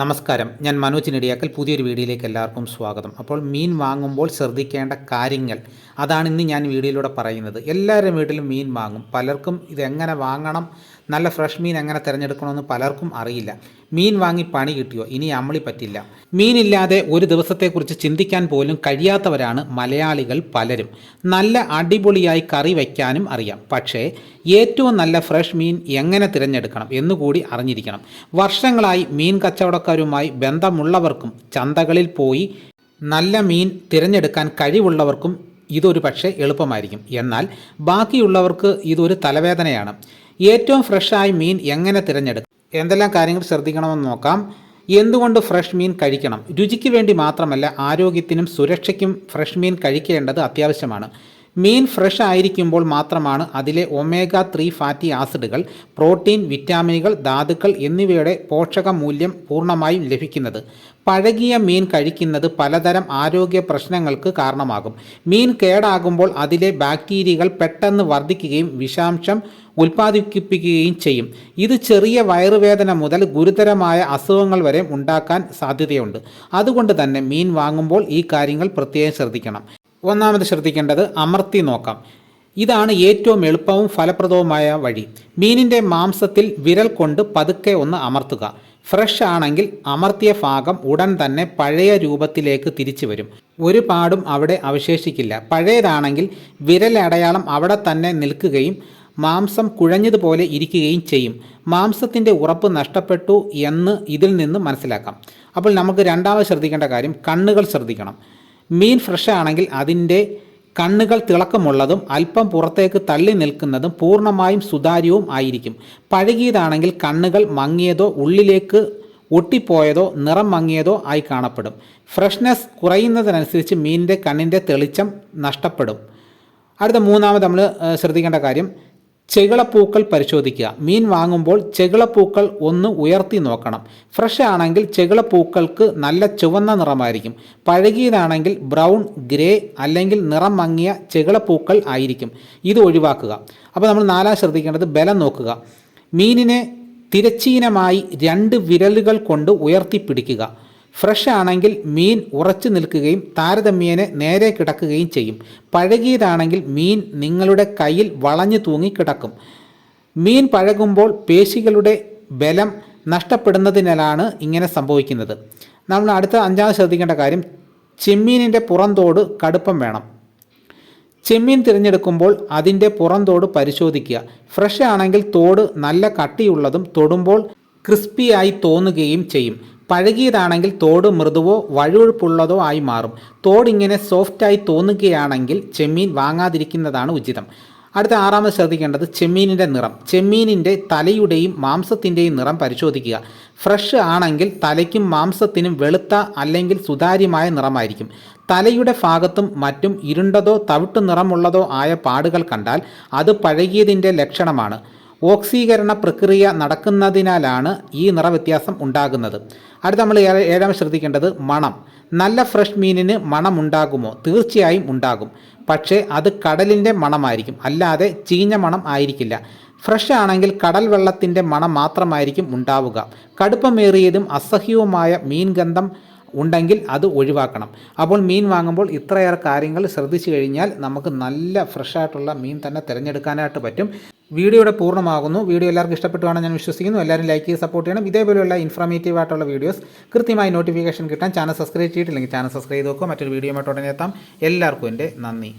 നമസ്കാരം. ഞാൻ മനോജ് നെടിയാക്കൽ. പുതിയൊരു വീഡിയോയിലേക്ക് എല്ലാവർക്കും സ്വാഗതം. അപ്പോൾ മീൻ വാങ്ങുമ്പോൾ ശ്രദ്ധിക്കേണ്ട കാര്യങ്ങൾ. അതാണ് ഇന്ന് ഞാൻ വീഡിയോയിലൂടെ പറയുന്നത്. എല്ലാവരുടെ വീട്ടിലും മീൻ വാങ്ങും. പലർക്കും ഇത് എങ്ങനെ വാങ്ങണം നല്ല ഫ്രഷ് മീൻ എങ്ങനെ തിരഞ്ഞെടുക്കണമെന്ന് പലർക്കും അറിയില്ല. മീൻ വാങ്ങി പണി കിട്ടിയോ? ഇനി അമ്മളി പറ്റില്ല. മീനില്ലാതെ ഒരു ദിവസത്തെക്കുറിച്ച് ചിന്തിക്കാൻ പോലും കഴിയാത്തവരാണ് മലയാളികൾ പലരും. നല്ല അടിപൊളിയായി കറി വയ്ക്കാനും അറിയാം. പക്ഷേ ഏറ്റവും നല്ല ഫ്രഷ് മീൻ എങ്ങനെ തിരഞ്ഞെടുക്കണം എന്നുകൂടി അറിഞ്ഞിരിക്കണം. വർഷങ്ങളായി മീൻ കച്ചവടക്കാരുമായി ബന്ധമുള്ളവർക്കും ചന്തകളിൽ പോയി നല്ല മീൻ തിരഞ്ഞെടുക്കാൻ കഴിവുള്ളവർക്കും ഇതൊരു പക്ഷേ എളുപ്പമായിരിക്കും. എന്നാൽ ബാക്കിയുള്ളവർക്ക് ഇതൊരു തലവേദനയാണ്. ഏറ്റവും ഫ്രഷായ മീൻ എങ്ങനെ തിരഞ്ഞെടുക്കും? എന്തെല്ലാം കാര്യങ്ങൾ ശ്രദ്ധിക്കണമെന്ന് നോക്കാം. എന്തുകൊണ്ട് ഫ്രഷ് മീൻ കഴിക്കണം? രുചിക്ക് വേണ്ടി മാത്രമല്ല ആരോഗ്യത്തിനും സുരക്ഷയ്ക്കും ഫ്രഷ് മീൻ കഴിക്കേണ്ടത് അത്യാവശ്യമാണ്. മീൻ ഫ്രഷ് ആയിരിക്കുമ്പോൾ മാത്രമാണ് അതിലെ ഒമേഗ ത്രീ ഫാറ്റി ആസിഡുകൾ പ്രോട്ടീൻ വിറ്റാമിനുകൾ ധാതുക്കൾ എന്നിവയുടെ പോഷക മൂല്യം പൂർണമായും ലഭിക്കുന്നത്. പഴകിയ മീൻ കഴിക്കുന്നത് പലതരം ആരോഗ്യ പ്രശ്നങ്ങൾക്ക് കാരണമാകും. മീൻ കേടാകുമ്പോൾ അതിലെ ബാക്ടീരിയകൾ പെട്ടെന്ന് വർദ്ധിക്കുകയും വിഷാംശം ഉൽപ്പാദിപ്പിക്കുകയും ചെയ്യും. ഇത് ചെറിയ വയറുവേദന മുതൽ ഗുരുതരമായ അസുഖങ്ങൾ വരെ ഉണ്ടാക്കാൻ സാധ്യതയുണ്ട്. അതുകൊണ്ട് തന്നെ മീൻ വാങ്ങുമ്പോൾ ഈ കാര്യങ്ങൾ പ്രത്യേകം ശ്രദ്ധിക്കണം. ഒന്നാമത് ശ്രദ്ധിക്കേണ്ടത് അമർത്തി നോക്കാം. ഇതാണ് ഏറ്റവും എളുപ്പവും ഫലപ്രദവുമായ വഴി. മീനിന്റെ മാംസത്തിൽ വിരൽ കൊണ്ട് പതുക്കെ ഒന്ന് അമർത്തുക. ഫ്രഷ് ആണെങ്കിൽ അമർത്തിയ ഭാഗം ഉടൻ തന്നെ പഴയ രൂപത്തിലേക്ക് തിരിച്ചു വരും. ഒരു പാടും അവിടെ അവശേഷിക്കില്ല. പഴയതാണെങ്കിൽ വിരലടയാളം അവിടെ തന്നെ നിൽക്കുകയും മാംസം കുഴഞ്ഞതുപോലെ ഇരിക്കുകയും ചെയ്യും. മാംസത്തിന്റെ ഉറപ്പ് നഷ്ടപ്പെട്ടു എന്ന് ഇതിൽ നിന്ന് മനസ്സിലാക്കാം. അപ്പോൾ നമുക്ക് രണ്ടാമത് ശ്രദ്ധിക്കേണ്ട കാര്യം കണ്ണുകൾ ശ്രദ്ധിക്കണം. മീൻ ഫ്രഷ് ആണെങ്കിൽ അതിന്റെ കണ്ണുകൾ തിളക്കമുള്ളതും അല്പം പുറത്തേക്ക് തള്ളി നിൽക്കുന്നതും പൂർണമായും സുതാര്യവും ആയിരിക്കും. പഴകിയതാണെങ്കിൽ കണ്ണുകൾ മങ്ങിയതോ ഉള്ളിലേക്ക് ഒട്ടിപ്പോയതോ നിറം മങ്ങിയതോ ആയി കാണപ്പെടും. ഫ്രഷ്നെസ് കുറയുന്നതിനനുസരിച്ച് മീനിന്റെ കണ്ണിന്റെ തെളിച്ചം നഷ്ടപ്പെടും. അടുത്ത മൂന്നാമത് നമ്മൾ ശ്രദ്ധിക്കേണ്ട കാര്യം ചെകിളപ്പൂക്കൾ പരിശോധിക്കുക. മീൻ വാങ്ങുമ്പോൾ ചെകിളപ്പൂക്കൾ ഒന്ന് ഉയർത്തി നോക്കണം. ഫ്രഷ് ആണെങ്കിൽ ചെകിളപ്പൂക്കൾക്ക് നല്ല ചുവന്ന നിറമായിരിക്കും. പഴകിയതാണെങ്കിൽ ബ്രൗൺ ഗ്രേ അല്ലെങ്കിൽ നിറം മങ്ങിയ ചെകിളപ്പൂക്കൾ ആയിരിക്കും. ഇത് ഒഴിവാക്കുക. അപ്പോൾ നമ്മൾ നാലാം ശ്രദ്ധിക്കേണ്ടത് ബലം നോക്കുക. മീനിനെ തിരച്ചീനമായി രണ്ട് വിരലുകൾ കൊണ്ട് ഉയർത്തിപ്പിടിക്കുക. ഫ്രഷ് ആണെങ്കിൽ മീൻ ഉറച്ചു നിൽക്കുകയും താരതമ്യേന നേരെ കിടക്കുകയും ചെയ്യും. പഴകിയതാണെങ്കിൽ മീൻ നിങ്ങളുടെ കയ്യിൽ വളഞ്ഞു തൂങ്ങി കിടക്കും. മീൻ പഴകുമ്പോൾ പേശികളുടെ ബലം നഷ്ടപ്പെടുന്നതിനാലാണ് ഇങ്ങനെ സംഭവിക്കുന്നത്. നമ്മൾ അടുത്ത അഞ്ചാമത് ശ്രദ്ധിക്കേണ്ട കാര്യം ചെമ്മീനിന്റെ പുറന്തോട് കടുപ്പം വേണം. ചെമ്മീൻ തിരഞ്ഞെടുക്കുമ്പോൾ അതിന്റെ പുറന്തോട് പരിശോധിക്കുക. ഫ്രഷ് ആണെങ്കിൽ തോട് നല്ല കട്ടിയുള്ളതും തൊടുമ്പോൾ ക്രിസ്പിയായി തോന്നുകയും ചെയ്യും. പഴകിയതാണെങ്കിൽ തോട് മൃദുവോ വഴുവഴുപ്പുള്ളതോ ആയി മാറും. തോടിങ്ങനെ സോഫ്റ്റായി തോന്നുകയാണെങ്കിൽ ചെമ്മീൻ വാങ്ങാതിരിക്കുന്നതാണ് ഉചിതം. അടുത്ത ആറാമത് ശ്രദ്ധിക്കേണ്ടത് ചെമ്മീനിന്റെ നിറം. ചെമ്മീനിന്റെ തലയുടെയും മാംസത്തിന്റെയും നിറം പരിശോധിക്കുക. ഫ്രഷ് ആണെങ്കിൽ തലയ്ക്കും മാംസത്തിനും വെളുത്ത അല്ലെങ്കിൽ സുതാര്യമായ നിറമായിരിക്കും. തലയുടെ ഭാഗത്തും മറ്റും ഇരുണ്ടതോ തവിട്ടു നിറമുള്ളതോ ആയ പാടുകൾ കണ്ടാൽ അത് പഴകിയതിന്റെ ലക്ഷണമാണ്. ഓക്സീകരണ പ്രക്രിയ നടക്കുന്നതിനാലാണ് ഈ നിറവ്യത്യാസം ഉണ്ടാകുന്നത്. അടുത്ത നമ്മൾ ഏഴാം ശ്രദ്ധിക്കേണ്ടത് മണം. നല്ല ഫ്രഷ് മീനിന് മണമുണ്ടാകുമോ? തീർച്ചയായും ഉണ്ടാകും. പക്ഷേ അത് കടലിന്റെ മണമായിരിക്കും. അല്ലാതെ ചീഞ്ഞ മണം ആയിരിക്കില്ല. ഫ്രഷ് ആണെങ്കിൽ കടൽ വെള്ളത്തിന്റെ മണം മാത്രമായിരിക്കും ഉണ്ടാവുക. കടുപ്പമേറിയതും അസഹ്യവുമായ മീൻ ഗന്ധം ഉണ്ടെങ്കിൽ അത് ഒഴിവാക്കണം. അപ്പോൾ മീൻ വാങ്ങുമ്പോൾ ഇത്രയേറെ കാര്യങ്ങൾ ശ്രദ്ധിച്ചു കഴിഞ്ഞാൽ നമുക്ക് നല്ല ഫ്രഷായിട്ടുള്ള മീൻ തന്നെ തിരഞ്ഞെടുക്കാനായിട്ട് പറ്റും. വീഡിയോയുടെ പൂർണമാകുന്നു. വീഡിയോ എല്ലാവർക്കും ഇഷ്ടപ്പെട്ടുവാണ് ഞാൻ വിശ്വസിക്കുന്നു. എല്ലാവരും ലൈക്ക് ചെയ്ത് സപ്പോർട്ട് ചെയ്യണം. ഇതേപോലെയുള്ള ഇൻഫോർമേറ്റീവ് ആയിട്ടുള്ള വീഡിയോസ് കൃത്യമായി നോട്ടിഫിക്കേഷൻ കിട്ടാൻ ചാനൽ സബ്സ്ക്രൈബ് ചെയ്തിട്ടില്ലെങ്കിൽ ചാനൽ സബ്സ്ക്രൈബ് ചെയ്ത് നോക്കുക മറ്റൊരു വീഡിയോ ഉടനെ എത്താം. എല്ലാവർക്കും എന്റെ നന്ദി.